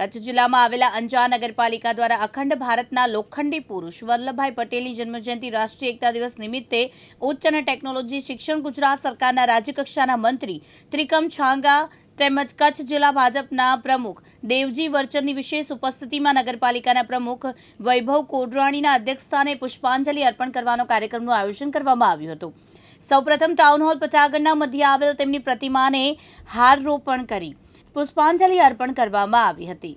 કચ્છ જિલ્લામાં આવેલા અંજા નગરપાલિકા દ્વારા અખંડ ભારતના લોખંડી પુરુષ વલ્લભભાઈ પટેલની જન્મજયંતિ રાષ્ટ્રીય એકતા દિવસ નિમિત્તે ઉચ્ચ અને ટેકનોલોજી શિક્ષણ ગુજરાત સરકારના રાજ્યકક્ષાના મંત્રી ત્રિકમ છાંગા તેમજ કચ્છ જિલ્લા ભાજપના પ્રમુખ દેવજી વર્ચનની વિશેષ ઉપસ્થિતિમાં નગરપાલિકાના પ્રમુખ વૈભવ કોડરાણીના અધ્યક્ષસ્થાને પુષ્પાંજલિ અર્પણ કરવાનો કાર્યક્રમનું આયોજન કરવામાં આવ્યું હતું. સૌપ્રથમ ટાઉન હોલ પચાગઢના મધ્ય આવેલ તેમની પ્રતિમાને હારરોપણ કરી. પુષ્પાંજલિ અર્પણ કરવામાં આવી હતી.